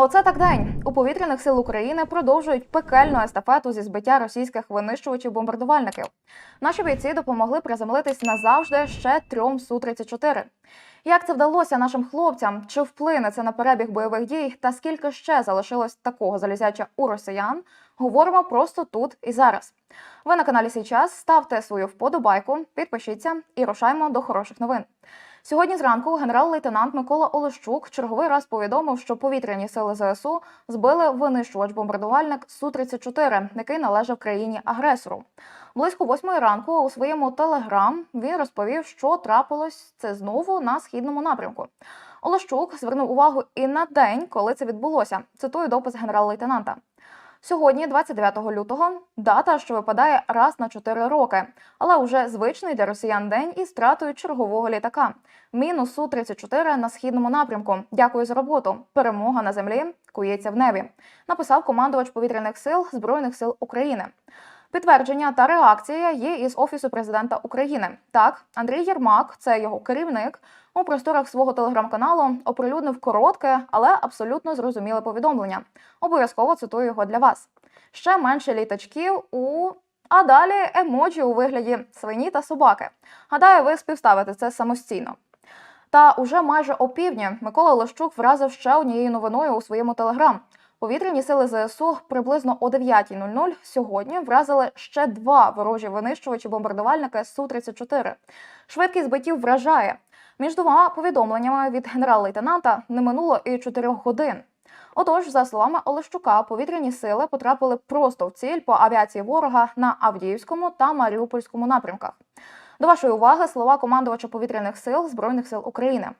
Оце так день. У повітряних сил України продовжують пекельну естафету зі збиття російських винищувачів бомбардувальників. Наші бійці допомогли приземлитись назавжди ще трьом су 34 Як це вдалося нашим хлопцям? Чи вплине це на перебіг бойових дій? Та скільки ще залишилось такого залізяча у росіян? Говоримо просто тут і зараз. Ви на каналі Сій час ставте свою вподобайку, підпишіться і рушаймо до хороших новин. Сьогодні зранку генерал-лейтенант Микола Олещук черговий раз повідомив, що повітряні сили ЗСУ збили винищувач-бомбардувальник Су-34, який належав країні-агресору. Близько восьмої ранку у своєму телеграм він розповів, що трапилось це знову на східному напрямку. Олещук звернув увагу і на день, коли це відбулося. Цитую допис генерал-лейтенанта. Сьогодні, 29 лютого, дата, що випадає раз на 4 роки, але вже звичний для росіян день із стратою чергового літака. Мінус су 34 на східному напрямку. Дякую за роботу. Перемога на землі кується в небі. Написав командувач повітряних сил збройних сил України. Підтвердження та реакція є із офісу президента України. Так, Андрій Єрмак, це його керівник, у просторах свого телеграм-каналу оприлюднив коротке, але абсолютно зрозуміле повідомлення. Обов'язково цитую його для вас. Ще менше літачків у. А далі емоджі у вигляді свині та собаки. Гадаю, ви співставите це самостійно. Та уже майже опівдні Микола Лещук вразив ще однією новиною у своєму телеграм. Повітряні сили ЗСУ приблизно о 9.00 сьогодні вразили ще два ворожі винищувачі бомбардувальника Су-34. Швидкість збиттів вражає. Між двома повідомленнями від генерал-лейтенанта не минуло і 4 годин. Отож, за словами Олещука, повітряні сили потрапили просто в ціль по авіації ворога на Авдіївському та Маріупольському напрямках. До вашої уваги слова командувача повітряних сил Збройних сил України.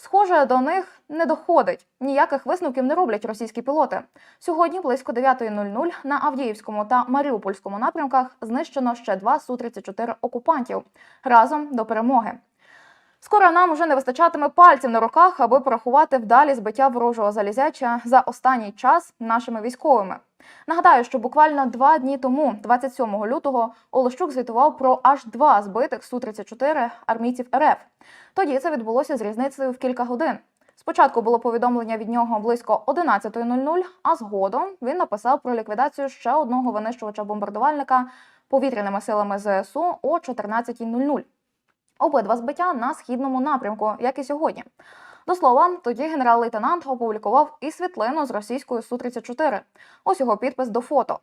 Схоже, до них не доходить. Ніяких висновків не роблять російські пілоти. Сьогодні близько 9.00 на Авдіївському та Маріупольському напрямках знищено ще два Су-34 окупантів разом до перемоги. Скоро нам уже не вистачатиме пальців на руках, аби порахувати вдалі збиття ворожого залізяча за останній час нашими військовими. Нагадаю, що буквально два дні тому, 27 лютого, Олещук звітував про аж два збитих Су-34 армійців РФ. Тоді це відбулося з різницею в кілька годин. Спочатку було повідомлення від нього близько 11.00, а згодом він написав про ліквідацію ще одного винищувача-бомбардувальника повітряними силами ЗСУ о 14.00. Обидва збиття на східному напрямку, як і сьогодні. До слова, тоді генерал-лейтенант опублікував і світлину з російською Су-34. Ось його підпис до фото.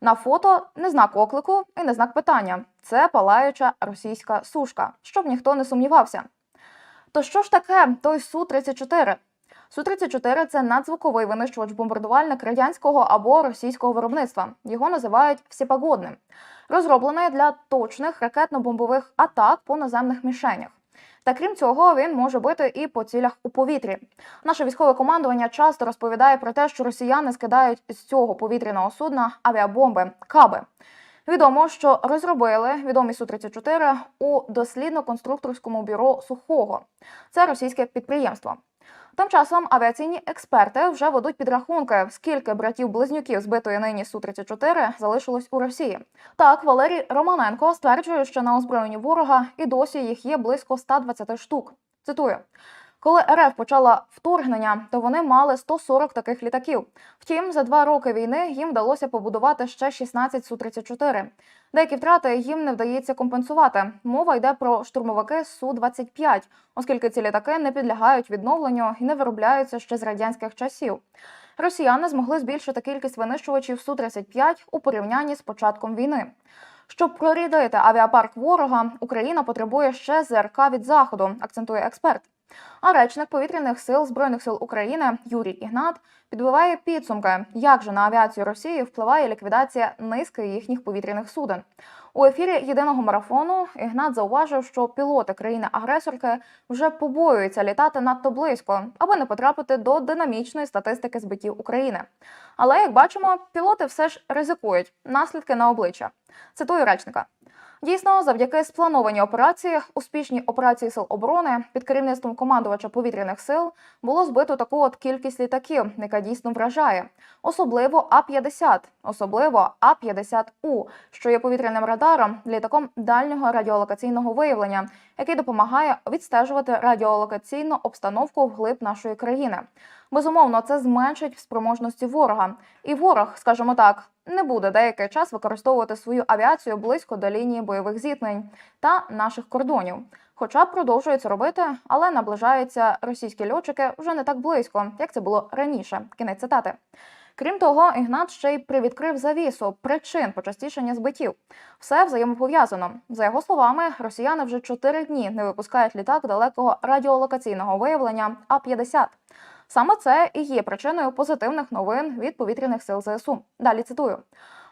На фото не знак оклику і не знак питання. Це палаюча російська сушка, щоб ніхто не сумнівався. То що ж таке той Су-34? Су-34 – це надзвуковий винищувач-бомбардувальник радянського або російського виробництва. Його називають всепогодним. Розроблений для точних ракетно-бомбових атак по наземних мішенях. Та крім цього, він може бити і по цілях у повітрі. Наше військове командування часто розповідає про те, що росіяни скидають з цього повітряного судна авіабомби каби. Відомо, що розробили відомі Су-34 у дослідно-конструкторському бюро Сухого. Це російське підприємство. Тим часом авіаційні експерти вже ведуть підрахунки, скільки братів-близнюків збитої нині Су-34 залишилось у Росії. Так, Валерій Романенко стверджує, що на озброєнні ворога і досі їх є близько 120 штук. Цитую. Коли РФ почала вторгнення, то вони мали 140 таких літаків. Втім, за два роки війни їм вдалося побудувати ще 16 Су-34. Деякі втрати їм не вдається компенсувати. Мова йде про штурмовики Су-25, оскільки ці літаки не підлягають відновленню і не виробляються ще з радянських часів. Росіяни змогли збільшити кількість винищувачів Су-35 у порівнянні з початком війни. Щоб прорідити авіапарк ворога, Україна потребує ще ЗРК від заходу, акцентує експерт. А речник повітряних сил збройних сил України Юрій Ігнат підбиває підсумки, як же на авіацію Росії впливає ліквідація низки їхніх повітряних суден. У ефірі єдиного марафону Ігнат зауважив, що пілоти країни-агресорки вже побоюються літати надто близько, аби не потрапити до динамічної статистики збиттів України. Але як бачимо, пілоти все ж ризикують наслідки на обличчя. Цитую речника. Дійсно, завдяки спланованій операції, успішній операції сил оборони під керівництвом командувача повітряних сил було збито таку от кількість літаків, яка дійсно вражає. Особливо А-50, особливо А-50У, що є повітряним радаром, літаком дальнього радіолокаційного виявлення, який допомагає відстежувати радіолокаційну обстановку вглиб нашої країни. Безумовно, це зменшить спроможності ворога, і ворог, скажімо так, не буде деякий час використовувати свою авіацію близько до лінії бойових зіткнень та наших кордонів. Хоча продовжують це робити, але наближаються російські льотчики вже не так близько, як це було раніше. Кінець цитати. Крім того, Ігнат ще й привідкрив завісу причин почастішення збиттів. Все взаємопов'язано. За його словами, росіяни вже чотири дні не випускають літак далекого радіолокаційного виявлення А-50. Саме це і є причиною позитивних новин від повітряних сил ЗСУ. Далі цитую.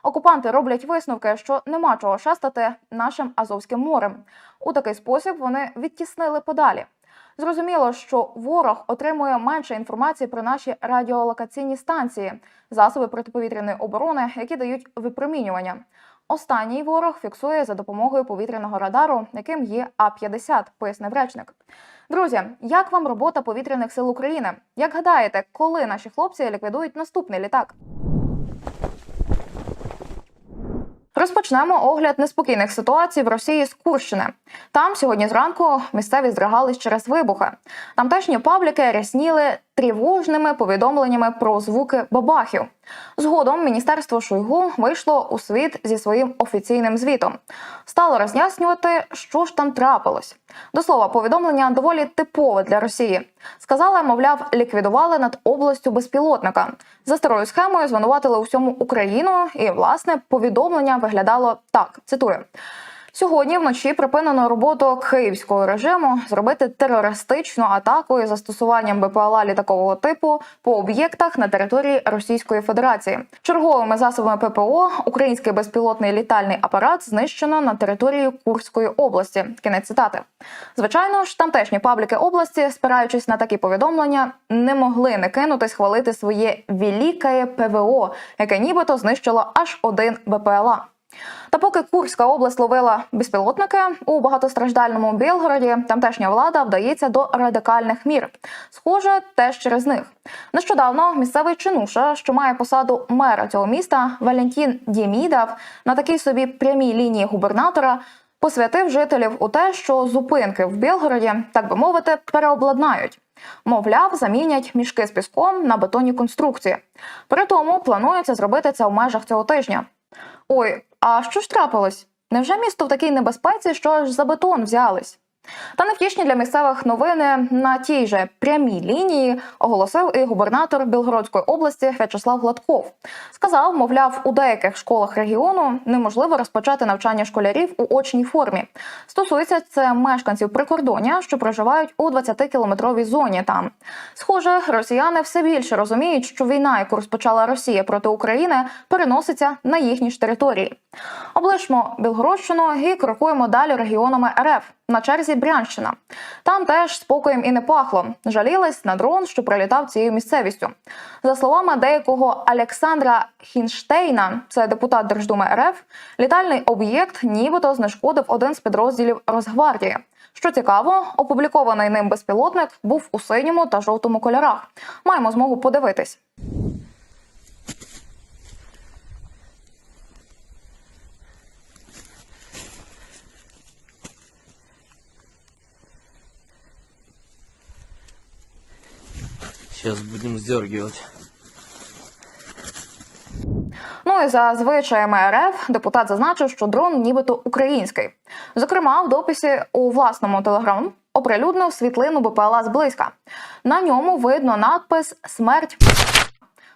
Окупанти роблять висновки, що нема чого шастати нашим Азовським морем. У такий спосіб вони відтіснили подалі. Зрозуміло, що ворог отримує менше інформації про наші радіолокаційні станції, засоби протиповітряної оборони, які дають випромінювання. Останній ворог фіксує за допомогою повітряного радару, яким є А-50, пояснив речник. Друзі, як вам робота повітряних сил України? Як гадаєте, коли наші хлопці ліквідують наступний літак? Розпочнемо огляд неспокійних ситуацій в Росії з Курщини. Там сьогодні зранку місцеві здригались через вибухи. Тамтешні пабліки рясніли тривожними повідомленнями про звуки бабахів. Згодом міністерство Шойгу вийшло у світ зі своїм офіційним звітом. Стало роз'яснювати, що ж там трапилось. До слова, повідомлення доволі типове для Росії. Сказали, мовляв, ліквідували над областю безпілотника. За старою схемою звинуватили усьому Україну, і власне повідомлення виглядало так: цитую. Сьогодні вночі припинено роботу київського режиму зробити терористичну атаку із застосуванням БПЛА літакового типу по об'єктах на території Російської Федерації. Черговими засобами ППО український безпілотний літальний апарат знищено на території Курської області. Кінець цитати. Звичайно ж, тамтешні пабліки області, спираючись на такі повідомлення, не могли не кинутись хвалити своє великає ПВО, яке нібито знищило аж один БПЛА. Та поки Курська область ловила безпілотники у багатостраждальному Білгороді, тамтешня влада вдається до радикальних мір. Схоже, теж через них. Нещодавно місцевий чинуша, що має посаду мера цього міста, Валентін Дємідов, на такій собі прямій лінії губернатора. Посвятив жителів у те, що зупинки в Білгороді, так би мовити, переобладнають. Мовляв, замінять мішки з піском на бетонні конструкції. При тому планується зробити це в межах цього тижня. Ой, а що ж трапилось? Невже місто в такій небезпеці, що аж за бетон взялись? Та невтішні для місцевих новини на тій же прямій лінії оголосив і губернатор Білгородської області В'ячеслав Гладков. Сказав, мовляв, у деяких школах регіону неможливо розпочати навчання школярів у очній формі. Стосується це мешканців прикордоння, що проживають у 20-кілометровій зоні. Там схоже, росіяни все більше розуміють, що війна, яку розпочала Росія проти України, переноситься на їхні ж території. Облишмо Білгородщину і крокуємо далі регіонами РФ. На черзі Брянщина. Там теж спокоєм і не пахло. Жалілись на дрон, що прилітав цією місцевістю. За словами деякого Олександра Хінштейна, це депутат Держдуми РФ, літальний об'єкт нібито знешкодив один з підрозділів Росгвардії. Що цікаво, опублікований ним безпілотник був у синьому та жовтому кольорах. Маємо змогу подивитись. Сейчас будем сдергивать. Ну і за звичаями РФ депутат зазначив, що дрон нібито український. Зокрема, в дописі у власному телеграм оприлюднив світлину БПЛА зблизька. На ньому видно надпис Смерть.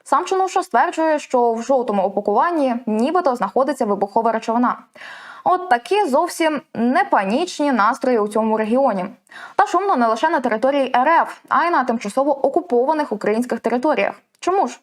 Сам чинуша стверджує, що в жовтому упакуванні нібито знаходиться вибухова речовина. От такі зовсім не панічні настрої у цьому регіоні. Та шумно не лише на території РФ, а й на тимчасово окупованих українських територіях. Чому ж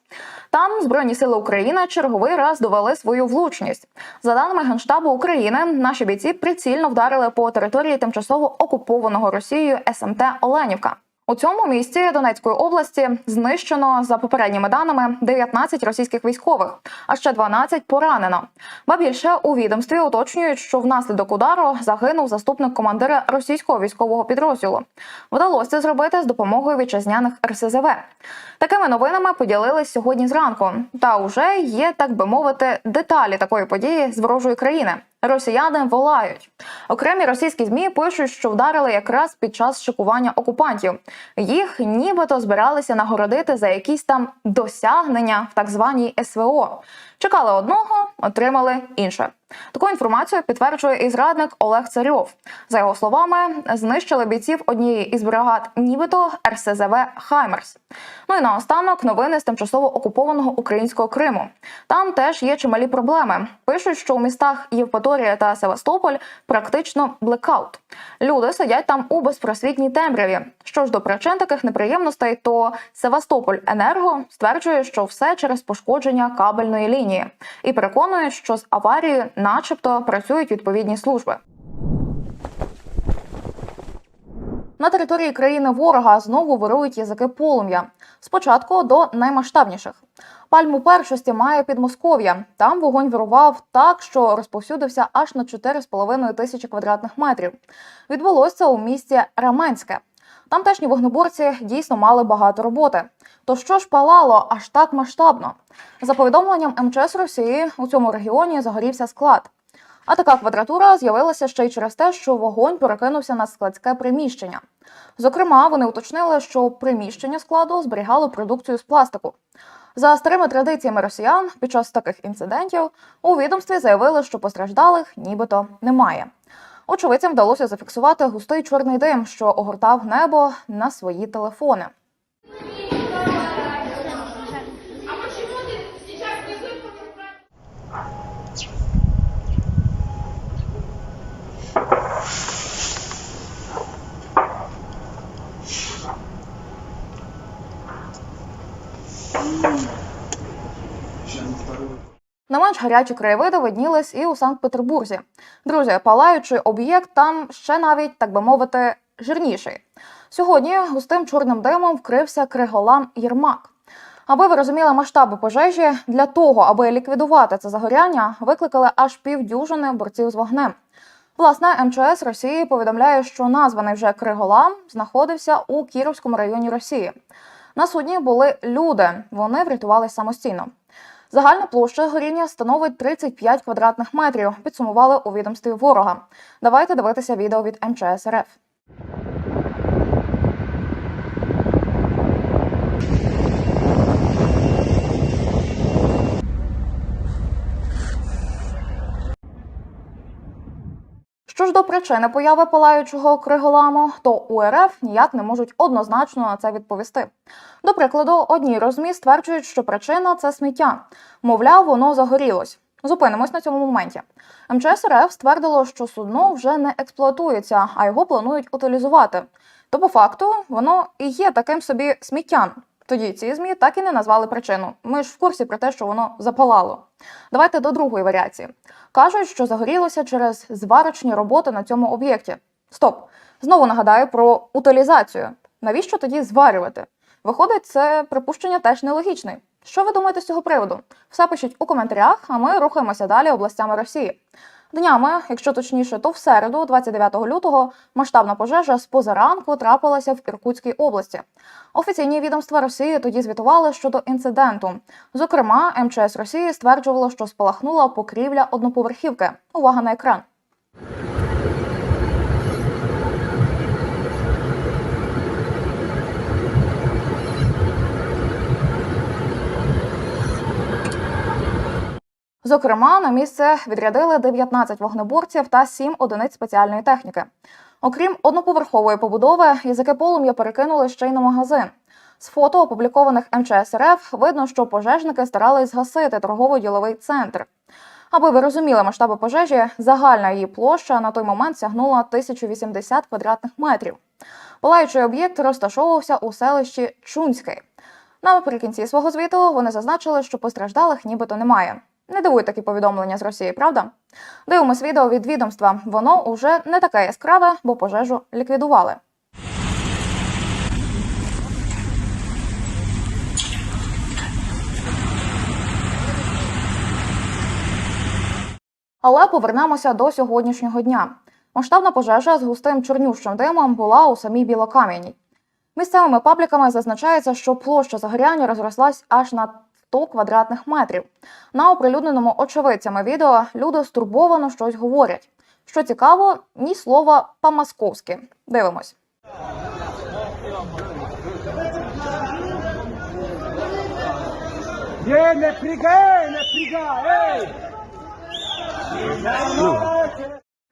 там Збройні сили України черговий раз довели свою влучність? За даними Генштабу України, наші бійці прицільно вдарили по території тимчасово окупованого Росією СМТ Оленівка. У цьому місті Донецької області знищено за попередніми даними 19 російських військових, а ще 12 поранено. Ба більше у відомстві уточнюють, що внаслідок удару загинув заступник командира російського військового підрозділу. Вдалося зробити з допомогою вітчизняних РСЗВ. Такими новинами поділились сьогодні зранку. Та вже є, так би мовити, деталі такої події з ворожої країни. Росіяни волають. Окремі російські змі пишуть, що вдарили якраз під час шикування окупантів. Їх нібито збиралися нагородити за якісь там досягнення в так званій СВО. Чекали одного, отримали інше. Таку інформацію підтверджує і зрадник Олег Царьов. За його словами, знищили бійців однієї із бригад, нібито РСЗВ Хаймерс. Ну і наостанок новини з тимчасово окупованого українського Криму. Там теж є чималі проблеми. Пишуть, що у містах Євпаторія та Севастополь практично блекаут. Люди сидять там у безпросвітній темряві. Що ж до причин таких неприємностей, то Севастополь Енерго стверджує, що все через пошкодження кабельної лінії, і переконує, що з аварією, начебто, працюють відповідні служби. На території країни ворога знову вирують язики полум'я. Спочатку до наймасштабніших. Пальму першості має Підмосков'я. Там вогонь вирував так, що розповсюдився аж на 4,5 тисячі квадратних метрів. Відбулося у місті Раменське. Тамтешні вогнеборці дійсно мали багато роботи. То що ж палало аж так масштабно? За повідомленням МЧС Росії, у цьому регіоні загорівся склад. А така квадратура з'явилася ще й через те, що вогонь перекинувся на складське приміщення. Зокрема, вони уточнили, що приміщення складу зберігало продукцію з пластику. За старими традиціями росіян, під час таких інцидентів у відомстві заявили, що постраждалих нібито немає. Очевидцям вдалося зафіксувати густий чорний дим, що огортав небо на свої телефони. Не менш гарячі краєвиди виднілись і у Санкт-Петербурзі. Друзі, палаючий об'єкт там ще навіть, так би мовити, жирніший. Сьогодні густим чорним димом вкрився Криголам Єрмак. Аби ви розуміли масштаби пожежі, для того, аби ліквідувати це загоряння, викликали аж півдюжини борців з вогнем. Власне, МЧС Росії повідомляє, що названий вже Криголам знаходився у Кіровському районі Росії. На судні були люди, вони врятувались самостійно. Загальна площа горіння становить 35 квадратних метрів. Підсумували у відомстві ворога. Давайте дивитися відео від МЧС РФ. Що ж до причини появи палаючого криголаму, то у РФ ніяк не можуть однозначно на це відповісти. До прикладу, одні розмі стверджують, що причина це сміття. Мовляв, воно загорілось. Зупинимось на цьому моменті. МЧС РФ ствердило, що судно вже не експлуатується, а його планують утилізувати. То по факту воно і є таким собі сміттям. Тоді ці змі так і не назвали причину. Ми ж в курсі про те, що воно запалало. Давайте до другої варіації. Кажуть, що загорілося через зварочні роботи на цьому об'єкті. Стоп! Знову нагадаю про утилізацію. Навіщо тоді зварювати? Виходить, це припущення теж нелогічне. Що ви думаєте з цього приводу? Все пишіть у коментарях, а ми рухаємося далі областями Росії. Днями, якщо точніше, то в середу, 29 лютого, масштабна пожежа з позаранку трапилася в Іркутській області. Офіційні відомства Росії тоді звітували щодо інциденту. Зокрема, МЧС Росії стверджувало, що спалахнула покрівля одноповерхівки. Увага на екран. Зокрема, на місце відрядили 19 вогнеборців та 7 одиниць спеціальної техніки. Окрім одноповерхової побудови, язики полум'я перекинули ще й на магазин. З фото, опублікованих МЧС РФ, видно, що пожежники старались згасити торгово-діловий центр. Аби ви розуміли масштаби пожежі, загальна її площа на той момент сягнула 1080 квадратних метрів. Палаючий об'єкт розташовувався у селищі Чунський. Наприкінці свого звіту вони зазначили, що постраждалих нібито немає. Не дивують такі повідомлення з Росії, правда? Дивимось відео від відомства. Воно уже не таке яскраве, бо пожежу ліквідували. Але повернемося до сьогоднішнього дня. Масштабна пожежа з густим чорнющим димом була у самій Білокам'яній. Місцевими пабліками зазначається, що площа загоряння розрослась аж на 100 квадратних метрів. На оприлюдненому очевидцями відео люди стурбовано щось говорять. Що цікаво, ні слова по-московськи. Дивимось. Friga, ne friga, ей!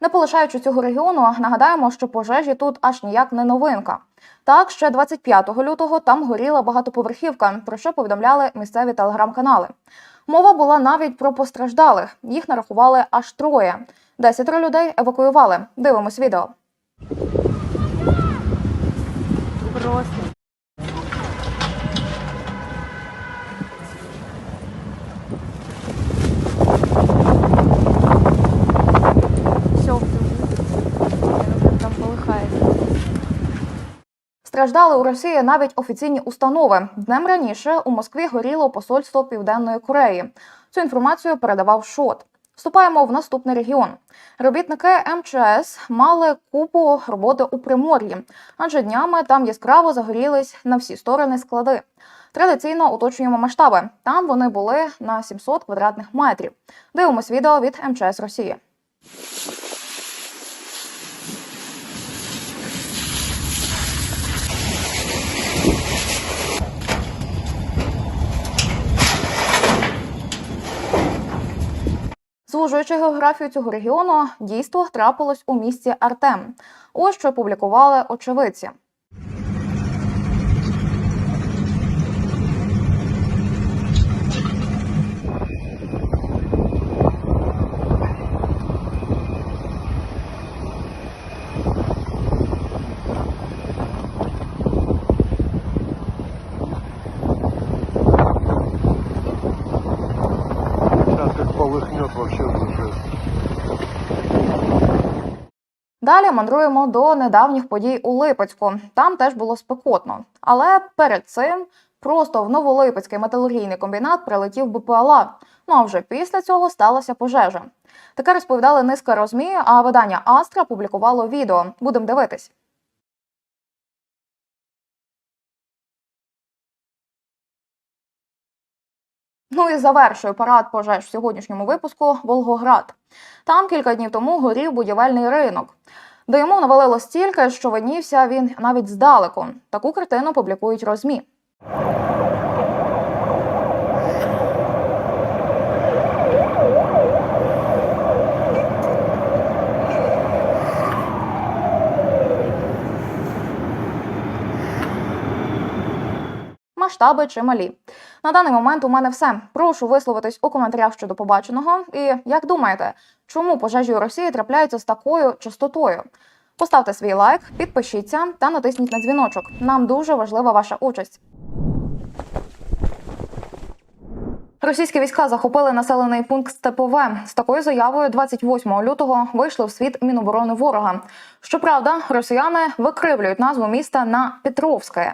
Не полишаючи цього регіону, нагадаємо, що пожежі тут аж ніяк не новинка. Так, ще 25 лютого там горіла багатоповерхівка, про що повідомляли місцеві телеграм-канали. Мова була навіть про постраждалих. Їх нарахували аж троє. Десятеро людей евакуювали. Дивимось відео. Страждали у Росії навіть офіційні установи. Днем раніше у Москві горіло посольство Південної Кореї. Цю інформацію передавав ШОТ. Вступаємо в наступний регіон. Робітники МЧС мали купу роботи у Примор'ї, адже днями там яскраво загорілись на всі сторони склади. Традиційно уточнюємо масштаби. Там вони були на 700 квадратних метрів. Дивимось відео від МЧС Росії. Звужуючи географію цього регіону, дійство трапилось у місті Артем. Ось що опублікували очевидці. Далі мандруємо до недавніх подій у Липецьку. Там теж було спекотно. Але перед цим просто в Новолипецький металургійний комбінат прилетів БПЛА. Ну а вже після цього сталася пожежа. Таке розповідали низка розмі, а видання Астра публікувало відео. Будемо дивитись. Ну і завершую парад пожеж в сьогоднішньому випуску Волгоград. Там кілька днів тому горів будівельний ринок. Диму навалило стільки, що виднівся він навіть здалеку. Таку картину публікують розмі. Масштаби чималі. На даний момент у мене все. Прошу висловитись у коментарях щодо побаченого. І як думаєте, чому пожежі у Росії трапляються з такою частотою? Поставте свій лайк, підпишіться та натисніть на дзвіночок. Нам дуже важлива ваша участь. Російські війська захопили населений пункт Степове. З такою заявою 28 лютого вийшли в світ Міноборони ворога. Щоправда, росіяни викривлюють назву міста на Петровське.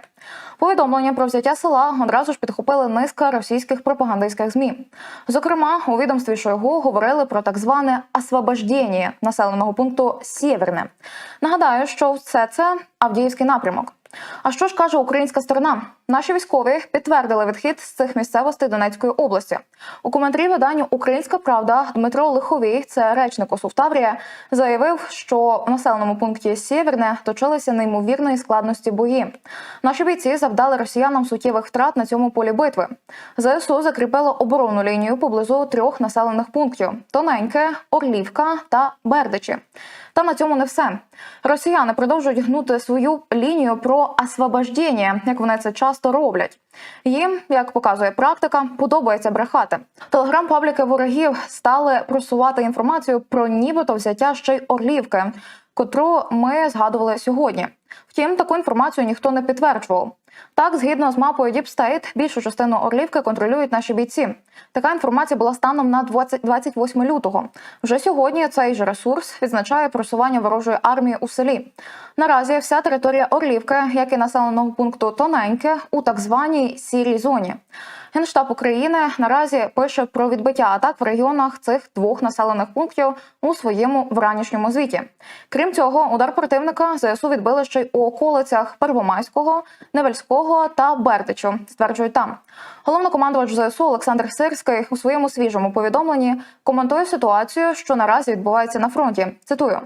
Повідомлення про взяття села одразу ж підхопили низка російських пропагандистських змі. Зокрема, у відомстві Шойгу говорили про так зване освобождення населеного пункту Сєвєрне. Нагадаю, що все це Авдіївський напрямок. А що ж каже українська сторона? Наші військові підтвердили відхід з цих місцевостей Донецької області. У коментарі виданню Українська Правда Дмитро Лиховій, це речник ОСУ Таврія, заявив, що в населеному пункті Сєвєрне точилися неймовірної складності бої. Наші бійці завдали росіянам суттєвих втрат на цьому полі битви. ЗСУ закріпило оборонну лінію поблизу трьох населених пунктів: Тоненьке, Орлівка та Бердичі. Та на цьому не все. Росіяни продовжують гнути свою лінію про освобождення, як вони це часто роблять. Їм, як показує практика, подобається брехати. Телеграм-пабліки ворогів стали просувати інформацію про нібито взяття ще й Орлівки, котру ми згадували сьогодні. Втім, таку інформацію ніхто не підтверджував. Так, згідно з мапою State, більшу частину Орлівки контролюють наші бійці. Така інформація була станом на 20 28 лютого. Вже сьогодні цей же ресурс відзначає просування ворожої армії у селі. Наразі вся територія Орлівки, як і населеного пункту Тоненьке, у так званій сірій зоні. Генштаб України наразі пише про відбиття атак в регіонах цих двох населених пунктів у своєму вранішньому звіті. Крім цього, удар противника ЗСУ відбили ще й у околицях Первомайського, Невельського. Та Бердичу, стверджують там. Головнокомандувач ЗСУ Олександр Сирський у своєму свіжому повідомленні коментує ситуацію, що наразі відбувається на фронті. Цитую: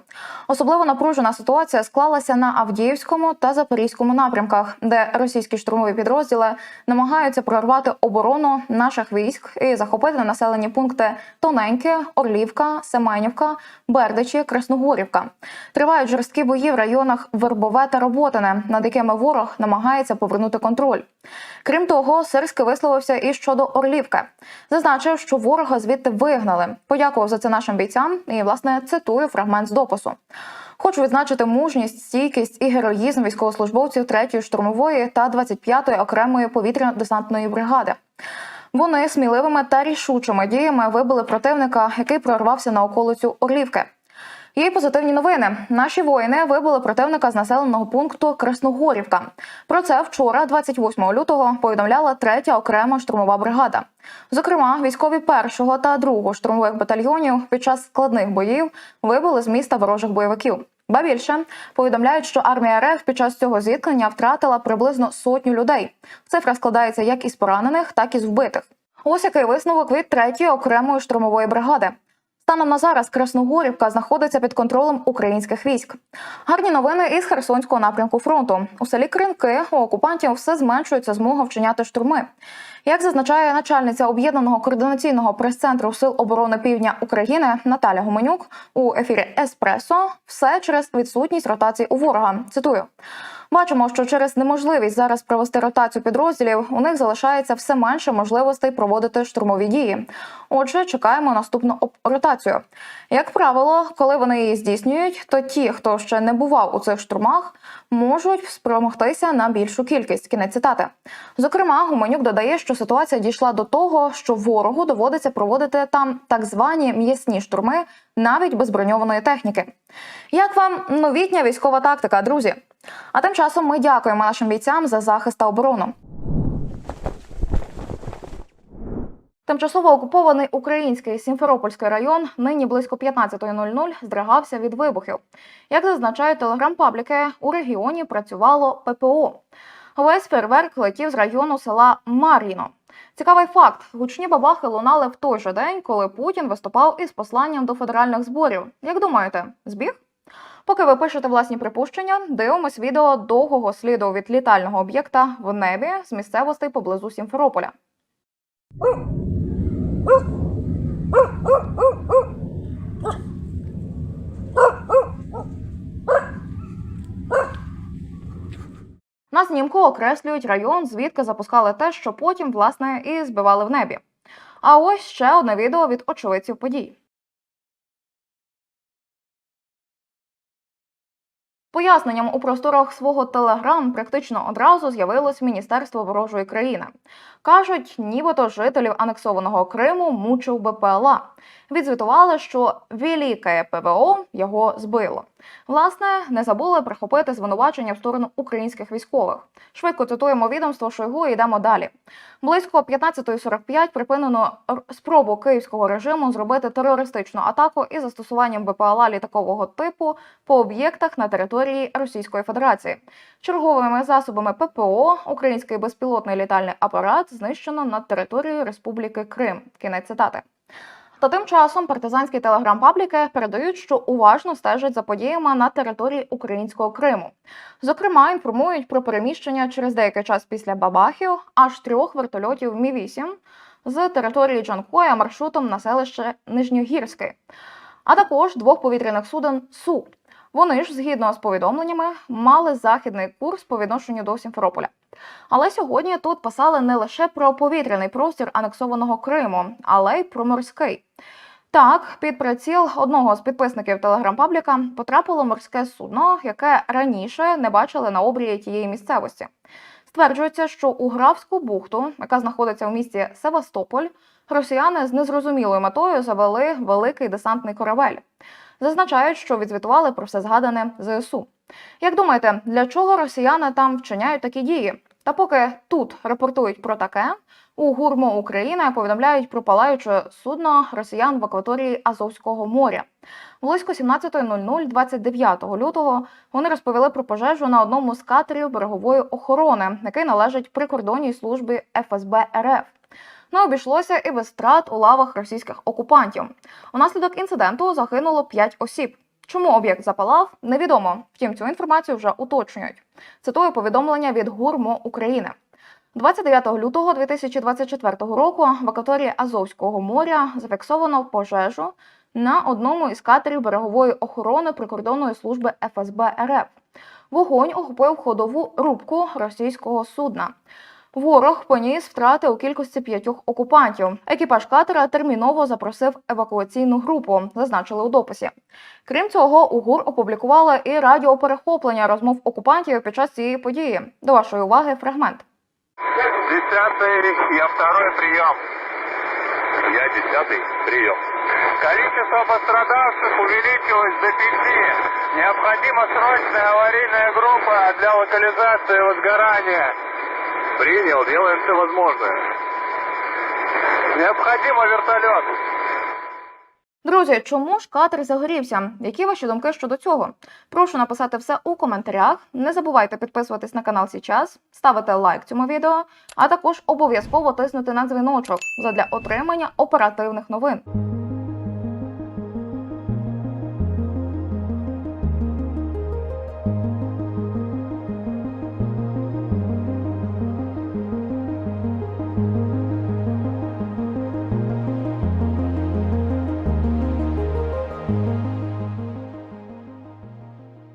особливо напружена ситуація склалася на Авдіївському та Запорізькому напрямках, де російські штурмові підрозділи намагаються прорвати оборону наших військ і захопити населені пункти Тоненьке, Орлівка, Семенівка, Бердичі, Красногорівка. Тривають жорсткі бої в районах Вербове та Роботине, над якими ворог намагається повернути контроль. Крім того, Сирський висловився і щодо Орлівки. Зазначив, що ворога звідти вигнали. Подякував за це нашим бійцям і, власне, цитую фрагмент з допису. Хочу відзначити мужність, стійкість і героїзм військовослужбовців 3-ї штурмової та 25-ї окремої повітряно-десантної бригади. Вони сміливими та рішучими діями вибили противника, який прорвався на околицю Орлівки. Й позитивні новини. Наші воїни вибили противника з населеного пункту Красногорівка. Про це вчора, 28 лютого, повідомляла третя окрема штурмова бригада. Зокрема, військові першого та другого штурмових батальйонів під час складних боїв вибили з міста ворожих бойовиків. Ба більше повідомляють, що армія РФ під час цього зіткнення втратила приблизно сотню людей. Цифра складається як із поранених, так і з вбитих. Ось який висновок від третьої окремої штурмової бригади. Станом на зараз Красногорівка знаходиться під контролем українських військ. Гарні новини із Херсонського напрямку фронту. У селі Кринки у окупантів все зменшується змога вчиняти штурми. Як зазначає начальниця об'єднаного координаційного прес-центру Сил оборони Півдня України Наталя Гуменюк у ефірі Еспресо, все через відсутність ротацій у ворога. Цитую. Бачимо, що через неможливість зараз провести ротацію підрозділів у них залишається все менше можливостей проводити штурмові дії. Отже, чекаємо наступну ротацію. Як правило, коли вони її здійснюють, то ті, хто ще не бував у цих штурмах, можуть спромогтися на більшу кількість. Кінець цитати. Зокрема, Гуменюк додає, що ситуація дійшла до того, що ворогу доводиться проводити там так звані м'ясні штурми навіть без броньованої техніки. Як вам новітня військова тактика, друзі? А тим часом ми дякуємо нашим бійцям за захист та оборону. Тимчасово окупований український Сімферопольський район нині близько 15.00 здригався від вибухів. Як зазначають телеграм-пабліки, у регіоні працювало ППО. Весь фейерверк летів з району села Мар'їно. Цікавий факт: гучні бабахи лунали в той же день, коли Путін виступав із посланням до федеральних зборів. Як думаєте, збіг? Поки ви пишете власні припущення, дивимось відео довгого сліду від літального об'єкта в небі з місцевостей поблизу Сімферополя. На знімку окреслюють район, звідки запускали те, що потім, власне, і збивали в небі. А ось ще одне відео від очевидців подій. Поясненням у просторах свого телеграм практично одразу з'явилось Міністерство ворожої країни. Кажуть, нібито жителів анексованого Криму мучив БПЛА. Відзвітували, що Велике ПВО його збило. Власне, не забули прихопити звинувачення в сторону українських військових. Швидко цитуємо відомство Шойгу і йдемо далі. Близько 15.45 припинено спробу київського режиму зробити терористичну атаку із застосуванням БПЛА літакового типу по об'єктах на території Російської Федерації. Черговими засобами ППО український безпілотний літальний апарат знищено над територією Республіки Крим. Кінець цитати. Та тим часом партизанські телеграм-пабліки передають, що уважно стежать за подіями на території українського Криму. Зокрема, інформують про переміщення через деякий час після бабахів аж трьох вертольотів Мі 8 з території Джанкоя маршрутом на селище Нижньогірське, а також двох повітряних суден Су. Вони ж, згідно з повідомленнями, мали західний курс по відношенню до Сімферополя. Але сьогодні тут писали не лише про повітряний простір анексованого Криму, але й про морський. Так, під приціл одного з підписників телеграм-пабліка потрапило морське судно, яке раніше не бачили на обрії тієї місцевості. Стверджується, що у Графську бухту, яка знаходиться в місті Севастополь, росіяни з незрозумілою метою завели великий десантний корабель. Зазначають, що відзвітували про все згадане ЗСУ. Як думаєте, для чого росіяни там вчиняють такі дії? Та поки тут репортують про таке, у гурмо України повідомляють про палаюче судно росіян в акваторії Азовського моря. Близько 17.00 29 лютого вони розповіли про пожежу на одному з катерів берегової охорони, який належить прикордонній службі ФСБ РФ. Не обійшлося і без втрат у лавах російських окупантів. Унаслідок інциденту загинуло 5 осіб. Чому об'єкт запалав, невідомо. Втім, цю інформацію вже уточнюють. Цитую повідомлення від ГУРМО України. 29 лютого 2024 року в акваторії Азовського моря зафіксовано пожежу на одному із катерів берегової охорони прикордонної служби ФСБ РФ. Вогонь охопив ходову рубку російського судна. Ворог поніс втрати у кількості п'ятьох окупантів. Екіпаж катера терміново запросив евакуаційну групу, зазначили у дописі. Крім цього, у ГУР опублікували і радіоперехоплення розмов окупантів під час цієї події. До вашої уваги фрагмент. Десятый, я второй прием. Я десятый. Прием. Количество пострадавших увеличилось до пяти. Необходима срочная аварийная группа для локализации возгорания. Принял. Делаем все возможное. Необходимо вертолет. Друзі, чому ж катер загорівся? Які ваші думки щодо цього? Прошу написати все у коментарях. Не забувайте підписуватись на канал Січас, ставити лайк цьому відео, а також обов'язково тиснути на дзвіночок задля отримання оперативних новин.